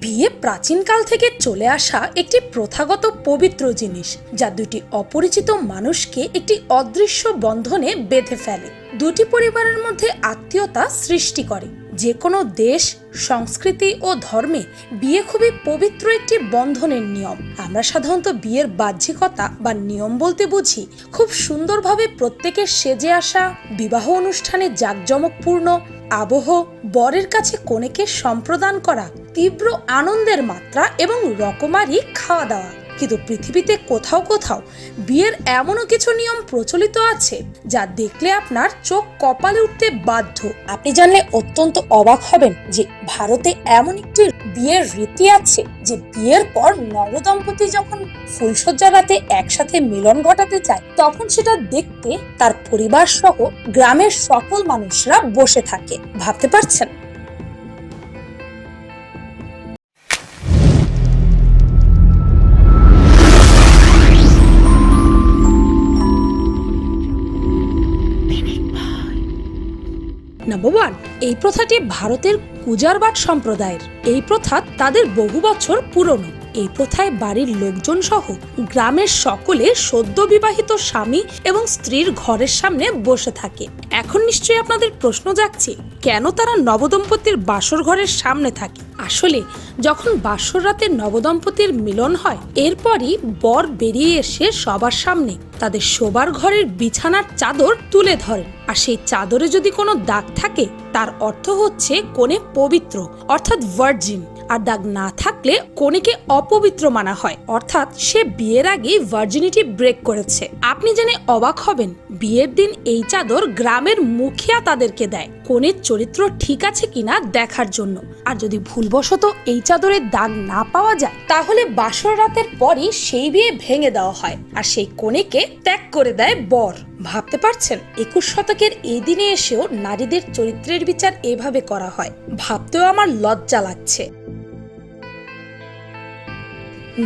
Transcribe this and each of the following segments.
বিয়ে প্রাচীনকাল থেকে চলে আসা একটি প্রথাগত পবিত্র জিনিস, যা দুটি অপরিচিত মানুষকে একটি অদৃশ্য বন্ধনে বেঁধে ফেলে। দুটি পরিবারের মধ্যে আত্মীয়তা সৃষ্টি করে। যে কোনো দেশ, সংস্কৃতি ও ধর্মে বিয়ে খুবই পবিত্র একটি বন্ধনের নিয়ম। আমরা সাধারণত বিয়ের বাহ্যিকতা বা নিয়ম বলতে বুঝি, খুব সুন্দরভাবে প্রত্যেকের সেজে আসা, বিবাহ অনুষ্ঠানে জাঁকজমকপূর্ণ, আবহ, বরের কাছে কনেকে সম্প্রদান করা তীব্র আনন্দের মাত্রা এবং রকমারি খাওয়া দাওয়া কিন্তু পৃথিবীতে কোথাও কোথাও বিয়ের এমনও কিছু নিয়ম প্রচলিত আছে যা দেখলে আপনার চোখ কপালে উঠতে বাধ্য। আপনি জানলে অত্যন্ত অবাক হবেন যে ভারতে এমন একটি বিয়ের রীতি আছে যে বিয়ের পর নবদম্পতি যখন ফুলসজ্জা রাতে একসাথে মিলন ঘটাতে চায়, তখন সেটা দেখতে তার পরিবার সহ গ্রামের সকল মানুষরা বসে থাকে। ভাবতে পারছেন? নাম্বার ওয়ান এই প্রথাটি ভারতের কুজারবাট সম্প্রদায়ের। এই প্রথা তাদের বহু বছর পুরনো। এই প্রথায় বাড়ির লোকজন সহ গ্রামের সকলে সদ্য বিবাহিত স্বামী এবং স্ত্রীর ঘরের সামনে বসে থাকে। এখন নিশ্চয়ই আপনাদের প্রশ্ন যাচ্ছে কেন তারা নবদম্পতির বাসর ঘরের সামনে থাকে? আসলে, যখন বাসর রাতে নবদম্পতির মিলন হয়, এরপরই বর বেরিয়ে এসে সবার সামনে তাদের শোবার ঘরের বিছানার চাদর তুলে ধরেন। আর সেই চাদরে যদি কোনো দাগ থাকে, তার অর্থ হচ্ছে কোণে পবিত্র, অর্থাৎ ভার্জিন আর দাগ না থাকলে কনেকে অপবিত্র মানা হয়। অর্থাৎ সে বিয়ের আগে ভার্জিনিটি ব্রেক করেছে। আপনি জেনে অবাক হবেন, বিয়ের দিন এই চাদর গ্রামের মুখিয়া তাদেরকে দেয়। কনের চরিত্র ঠিক আছে কিনা দেখার জন্য। আর যদি ভুলবশত এই চাদরের দাগ না পাওয়া যায়, তাহলে বাসর রাতের পরই সেই বিয়ে ভেঙে দেওয়া হয়। আর সেই কনেকে ত্যাগ করে দেয় বর। ভাবতে পারছেন, একুশ শতকের এই দিনে এসেও নারীদের চরিত্রের বিচার এভাবে করা হয়। ভাবতেও আমার লজ্জা লাগছে।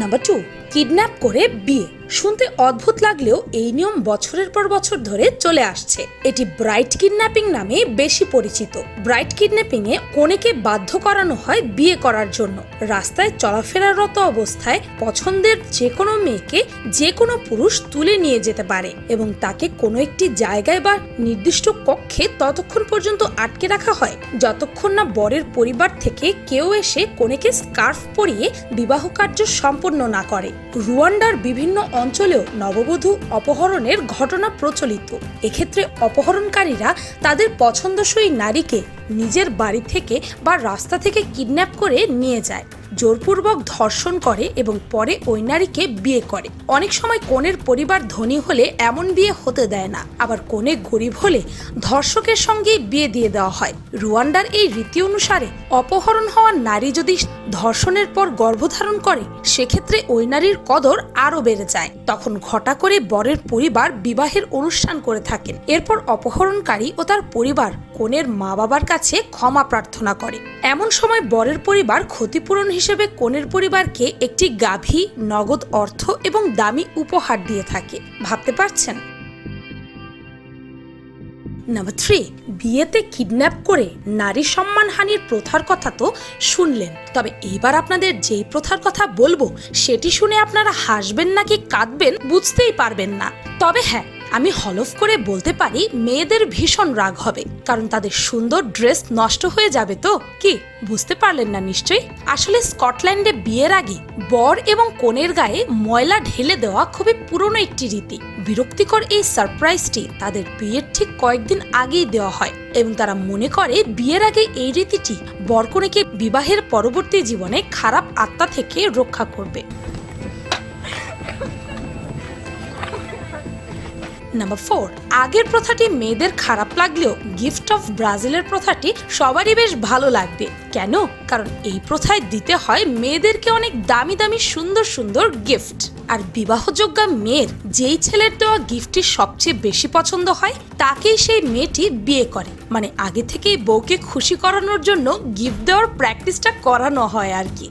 নাম্বার টু কিডন্যাপ করে বিয়ে। শুনতে অদ্ভুত লাগলেও এই নিয়ম বছরের পর বছর ধরে চলে আসছে। এটি ব্রাইট কিডন্যাপিং নামে বেশি পরিচিত। ব্রাইট কিডন্যাপিং এ কনেকে বাধ্য করানো হয় বিয়ে করার জন্য। রাস্তায় চলাফেরারত অবস্থায় পছন্দের যে কোনো মেয়েকে যে কোনো পুরুষ তুলে নিয়ে যেতে পারে এবং তাকে কোনো একটি জায়গায় বা নির্দিষ্ট কক্ষে ততক্ষণ পর্যন্ত আটকে রাখা হয়। যতক্ষণ না বরের পরিবার থেকে কেউ এসে কনেকে স্কার্ফ পরিয়ে বিবাহ কার্য সম্পন্ন না করে। রুয়ান্ডার বিভিন্ন অঞ্চলেও নববধূ অপহরণের ঘটনা প্রচলিত। এক্ষেত্রে অপহরণকারীরা তাদের পছন্দসই নারীকে নিজের বাড়ি থেকে বা রাস্তা থেকে কিডন্যাপ করে নিয়ে যায়। জোরপূর্বক ধর্ষণ করে এবং পরে ওই নারীকে বিয়ে করে। অনেক সময় কনের পরিবার ধনী হলে এমন বিয়ে হতে দেয় না। আবার কনে গরিব হলে ধর্ষকের সঙ্গে বিয়ে দিয়ে দেওয়া হয়। রুয়ান্ডার এই রীতি অনুসারে অপহরণ হওয়া নারী যদি ধর্ষণের পর গর্ভধারণ করে, সেক্ষেত্রে ওই নারীর কদর আরও বেড়ে যায়। তখন ঘটা করে বরের পরিবার বিবাহের অনুষ্ঠান করে থাকেন। এরপর অপহরণকারী ও তার পরিবার কনের মা বাবার কাছে ক্ষমা প্রার্থনা করে। এমন সময় বরের পরিবার ক্ষতিপূরণ হিসেবে কনের পরিবারকে একটি গাভী, নগদ অর্থ এবং দামি উপহার দিয়ে থাকে। ভাবতে পারছেন? নাম্বার থ্রি, বিয়েতে কিডন্যাপ করে নারী সম্মানহানির প্রথার কথা তো শুনলেন। তবে এবার আপনাদের যেই প্রথার কথা বলব, সেটি শুনে আপনারা হাসবেন নাকি কাঁদবেন বুঝতেই পারবেন না। তবে হ্যাঁ আমি হলফ করে বলতে পারি মেয়েদের ভীষণ রাগ হবে, কারণ তাদের সুন্দর ড্রেস নষ্ট হয়ে যাবে তো। কি? বুঝতে পারলেন না নিশ্চয়ই? আসলে স্কটল্যান্ডে বিয়ের আগে বর এবং কনের গায়ে ময়লা ঢেলে দেওয়া খুবই পুরনো একটি রীতি। বিরক্তিকর এই সারপ্রাইজটি তাদের বিয়ের ঠিক কয়েকদিন আগেই দেওয়া হয় এবং তারা মনে করে বিয়ের আগে এই রীতিটি বরকনেকে বিবাহের পরবর্তী জীবনে খারাপ আত্মা থেকে রক্ষা করবে। নাম্বার ফোর আগের প্রথাটি মেয়েদের খারাপ লাগলেও গিফট অফ ব্রাজিলের প্রথাটি সবারই বেশ ভালো লাগবে। কেন? কারণ এই প্রথায় দিতে হয় মেয়েদেরকে অনেক দামি দামি সুন্দর সুন্দর গিফট আর বিবাহযোগ্য মেয়ের যেই ছেলের দেওয়া গিফটটি সবচেয়ে বেশি পছন্দ হয়, তাকেই সেই মেয়েটি বিয়ে করে। মানে আগে থেকেই বউকে খুশি করানোর জন্য গিফট দেওয়ার প্র্যাকটিসটা করানো হয় আর কি।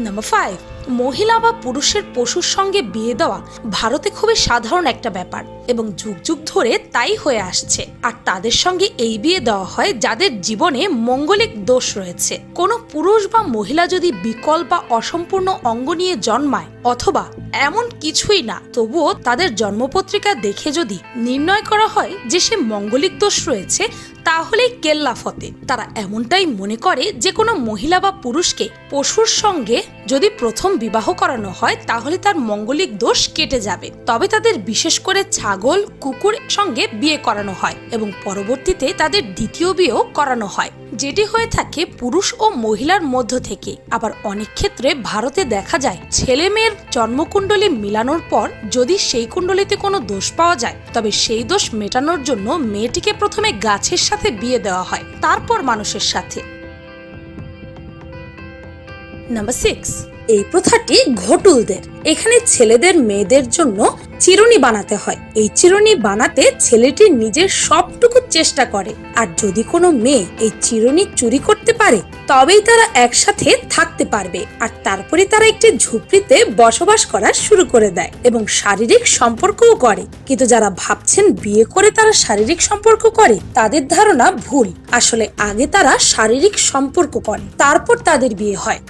নাম্বার ফাইভ মহিলা বা পুরুষের পশুর সঙ্গে বিয়ে দেওয়া ভারতে খুবই সাধারণ একটা ব্যাপার এবং যুগ যুগ ধরে তাই হয়ে আসছে। আর তাদের সঙ্গে এই বিয়ে দেওয়া হয় যাদের জীবনে মঙ্গলিক দোষ রয়েছে। কোনো পুরুষ বা মহিলা যদি বিকল বা অসম্পূর্ণ অঙ্গ নিয়ে জন্মায় অথবা এমন কিছুই না, তবুও তাদের জন্মপত্রিকা দেখে যদি নির্ণয় করা হয় যে সে মঙ্গলিক দোষ রয়েছে, তাহলেই কেল্লা ফতে। তারা এমনটাই মনে করে যে কোনো মহিলা বা পুরুষকে পশুর সঙ্গে যদি প্রথম বিবাহ করানো হয়, তাহলে তার মঙ্গলিক দোষ কেটে যাবে। তবে তাদের বিশেষ করে ছাগল, কুকুর সঙ্গে বিয়ে করানো হয় এবং পরবর্তীতে তাদের দ্বিতীয় বিয়েও করানো হয়। যেটি হয়ে থাকে পুরুষ ও মহিলার মধ্য থেকে। আবার অনেক ক্ষেত্রে ভারতে দেখা যায় ছেলে মেয়ের জন্মকুণ্ডলী মিলানোর পর যদি সেই কুণ্ডলিতে কোনো দোষ পাওয়া যায়, তবে সেই দোষ মেটানোর জন্য মেয়েটিকে প্রথমে গাছের সাথে বিয়ে দেওয়া হয়, তারপর মানুষের সাথে। Number six. এই প্রথাটি ঘটুলদের, এখানে ছেলেদের মেয়েদের জন্য চিরুনি বানাতে হয়। এই চিরুনি বানাতে ছেলেটি নিজের সবটুকু চেষ্টা করে। আর যদি কোনো মেয়ে এই চিরুনি চুরি করতে পারে, তবেই তারা একসাথে থাকতে পারবে। আর তারপরে তারা একটি ঝুপড়িতে বসবাস করা শুরু করে দেয় এবং শারীরিক সম্পর্কও করে। কিন্তু যারা ভাবছেন বিয়ে করে তারা শারীরিক সম্পর্ক করে, তাদের ধারণা ভুল। আসলে আগে তারা শারীরিক সম্পর্ক করে, তারপর তাদের বিয়ে হয়।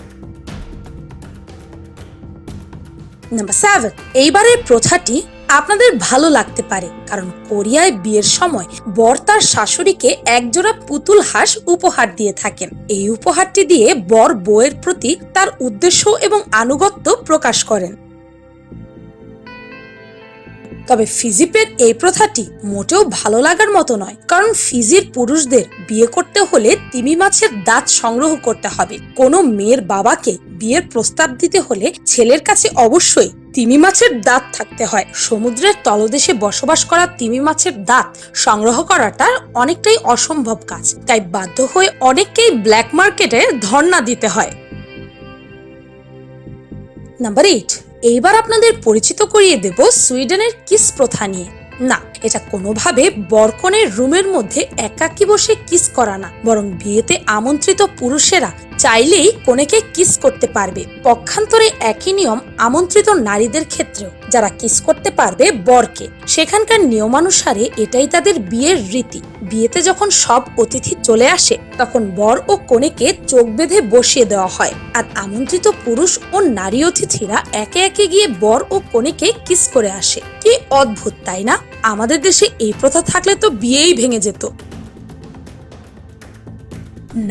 নাম্বার সেভেন এইবারের প্রথাটি আপনাদের ভালো লাগতে পারে, কারণ কোরিয়ায় বিয়ের সময় বর তার শাশুড়িকে একজোড়া পুতুল হাঁস উপহার দিয়ে থাকেন। এই উপহারটি দিয়ে বর বউয়ের প্রতি তার উদ্দেশ্য এবং আনুগত্য প্রকাশ করেন। তবে ফিজিপের এই প্রথাটি মোটেও ভালো লাগার মতো নয়। কারণ ফিজির পুরুষদের বিয়ে করতে হলে তিমি মাছের দাঁত সংগ্রহ করতে হবে। কোনো মেয়ের বাবাকে বিয়ের প্রস্তাব দিতে হলে ছেলের কাছে অবশ্যই তিমি মাছের দাঁত থাকতে হয়। সমুদ্রের তলদেশে বসবাস করা তিমি মাছের দাঁত সংগ্রহ করাটা অনেকটাই অসম্ভব কাজ। তাই বাধ্য হয়ে অনেককেই ব্ল্যাক মার্কেটে ধর্ণা দিতে হয়। নাম্বার এইট এইবার আপনাদের পরিচিত করিয়ে দেব সুইডেনের কিস প্রথা নিয়ে। না, এটা কোনোভাবে বরকনের রুমের মধ্যে একাকী বসে কিস করা না, বরং বিয়েতে আমন্ত্রিত পুরুষেরা চাইলেই কনেকে কিস করতে পারবে। পক্ষান্তরে একই নিয়ম আমন্ত্রিত নারীদের ক্ষেত্রেও। যারা কিস করতে পারবে বরকে। সেখানকার নিয়মানুসারে এটাই তাদের বিয়ের রীতি। বিয়েতে যখন সব অতিথি চলে আসে, তখন বর ও কনেকে চোখ বেঁধে বসিয়ে দেওয়া হয়। আর আমন্ত্রিত পুরুষ ও নারী অতিথিরা একে একে গিয়ে বর ও কনেকে কিস করে আসে। কি অদ্ভুত, তাই না? আমাদের দেশে এই প্রথা থাকলে তো বিয়েই ভেঙে যেত।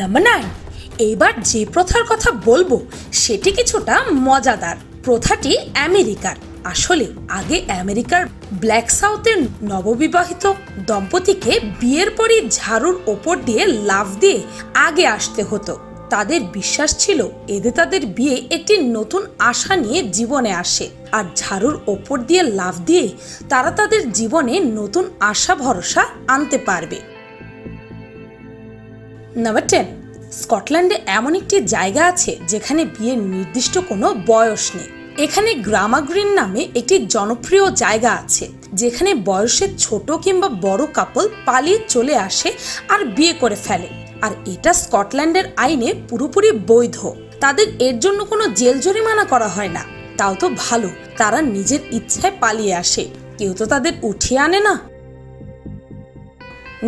Number nine. এইবার যে প্রথার কথা বলব, সেটি কিছুটা মজাদার। প্রথাটি আমেরিকার। আসলে আগে আমেরিকার ব্ল্যাক সাউথের নববিবাহিত দম্পতিকে বিয়ের পরই ঝাড়ুর ওপর দিয়ে লাফ দিয়ে আগে আসতে হতো। তাদের বিশ্বাস ছিল এতে তাদের বিয়ে একটি নতুন আশা নিয়ে জীবনে আসে। আর ঝাড়ুর ওপর দিয়ে লাফ দিয়ে তারা তাদের জীবনে নতুন আশা ভরসা আনতে পারবে। নাম্বার টেন স্কটল্যান্ডে এমন একটি জায়গা আছে যেখানে বিয়ের নির্দিষ্ট কোনো বয়স নেই। এখানে গ্রামাগ্রিন নামে একটি জনপ্রিয় জায়গা আছে, যেখানে বয়সের ছোট কিংবা বড় কাপল পালিয়ে চলে আসে আর বিয়ে করে ফেলে। আর এটা স্কটল্যান্ডের আইনে পুরোপুরি বৈধ। তাদের এর জন্য কোনো জেল জরিমানা করা হয় না। তাও তো ভালো, তারা নিজের ইচ্ছায় পালিয়ে আসে। কেউ তো তাদের উঠিয়ে আনে না।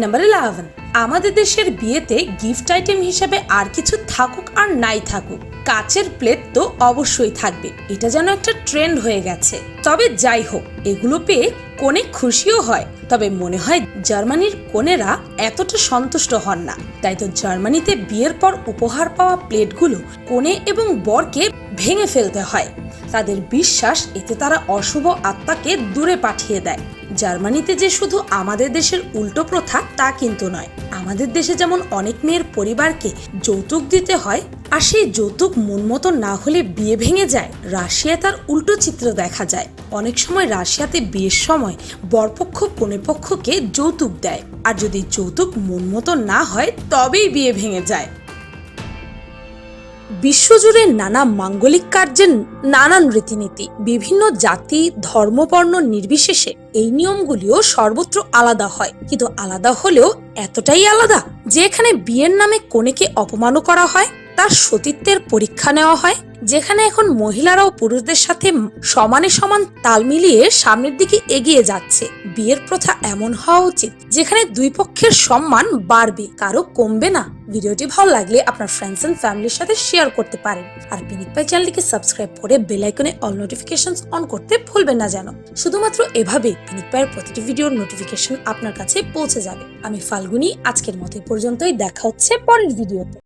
নাম্বার ইলেভেন আমাদের দেশের বিয়েতে গিফট আইটেম হিসেবে আর কিছু থাকুক আর নাই থাকুক, কাচের প্লেট তো অবশ্যই থাকবে। এটা যেন একটা ট্রেন্ড হয়ে গেছে। তবে যাই হোক, এগুলো পেয়ে কোনে খুশিও হয়। তবে মনে হয় জার্মানির কোনেরা এতটা সন্তুষ্ট হন না। তাই তো জার্মানিতে বিয়ের পর উপহার পাওয়া প্লেটগুলো কোণে এবং বরকে ভেঙে ফেলতে হয়। তাদের বিশ্বাস, এতে তারা অশুভ আত্মাকে দূরে পাঠিয়ে দেয়। জার্মানিতে যে শুধু আমাদের দেশের উল্টো প্রথা, তা কিন্তু নয়। আমাদের দেশে যেমন অনেক মেয়ের পরিবারকে যৌতুক দিতে হয়, আর সেই যৌতুক মন মতো না হলে বিয়ে ভেঙে যায়, রাশিয়ায় তার উল্টো চিত্র দেখা যায়। অনেক সময় রাশিয়াতে বিয়ের সময় বরপক্ষ কনেপক্ষকে যৌতুক দেয়। আর যদি যৌতুক মন মতো না হয়, তবেই বিয়ে ভেঙে যায়। বিশ্বজুড়ে নানা মাঙ্গলিক কার্যের নানান রীতিনীতি, বিভিন্ন জাতি ধর্মপর্ণ নির্বিশেষে এই নিয়মগুলিও সর্বত্র আলাদা হয়। কিন্তু আলাদা হলেও এতটাই আলাদা যে এখানে বিয়ের নামে কনেকে অপমানও করা হয়। তার সতীত্বের পরীক্ষা নেওয়া হয়, যেখানে এখন মহিলারাও পুরুষদের সাথে সমানে সমান তাল মিলিয়ে সামনের দিকে এগিয়ে যাচ্ছে। বিয়ের প্রথা এমন হওয়া উচিত, যেখানে দুই পক্ষের সম্মান বাড়বে, কারও কমবে না। ভিডিওটি ভালো লাগলে আপনার ফ্রেন্ডস এন্ড ফ্যামিলির সাথে শেয়ার করতে পারেন। আর পিনিক পাই চ্যানেলটিকে সাবস্ক্রাইব করে বেল আইকনে অল নোটিফিকেশনস অন করতে ভুলবেন না যেন। শুধুমাত্র এভাবে পিনিক পায়ের প্রতিটি ভিডিওর নোটিফিকেশন আপনার কাছে পৌঁছে যাবে। আমি ফাল্গুনি, আজকের মতো পর্যন্তই। দেখা হচ্ছে পরের ভিডিওতে